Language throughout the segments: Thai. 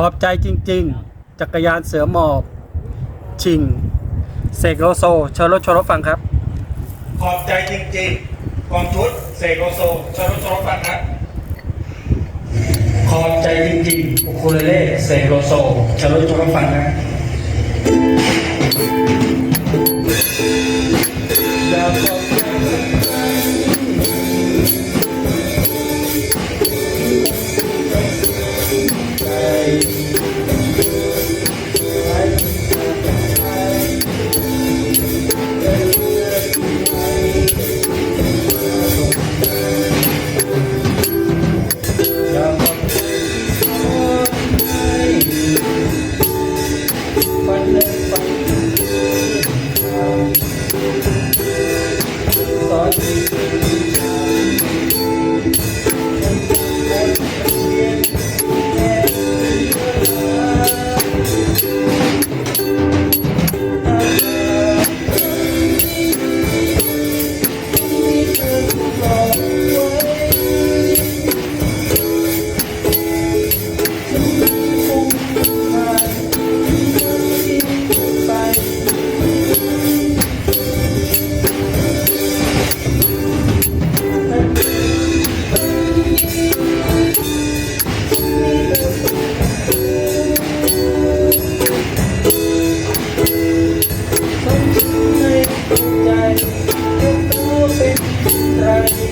ขอบใจจริง ๆ จักรยานเสือหมอบ ชิง เสกโลโซเชญรถชนรถฟังครับ ขอบใจจริงๆกองชุดเสกโลโซชลชลฟังครับ ขอบใจจริงๆอุคูเลเล่เสกโลโซชลชลฟังครั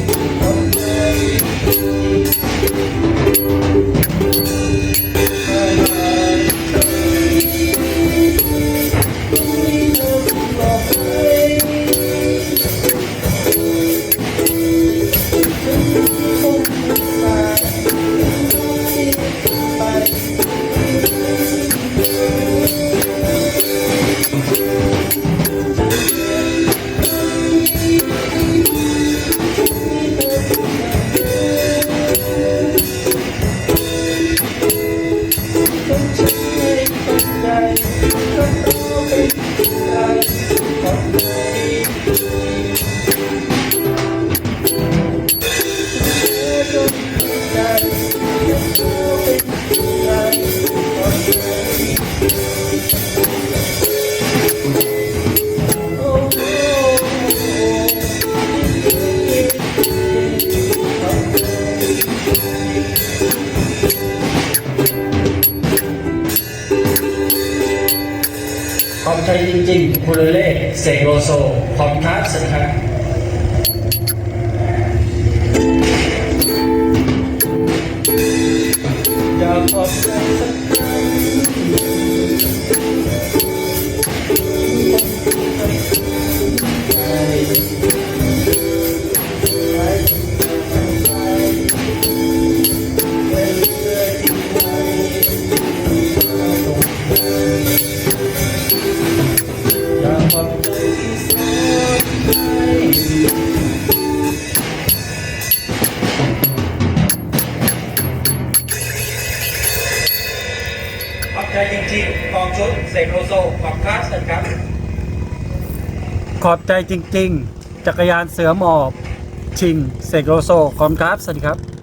ใจ ขอ ขอบใจจริงๆคุณเล่เสกโลโซ ขอบคุณครับสวัสดีครับ ขอบใจจริงๆกองชุดเสกโลโซขอบคุณครับสวัสดีครับ ขอบใจจริง ๆ จักรยานเสือหมอบ ชิงเสกโลโซขอบคุณครับสวัสดีครับ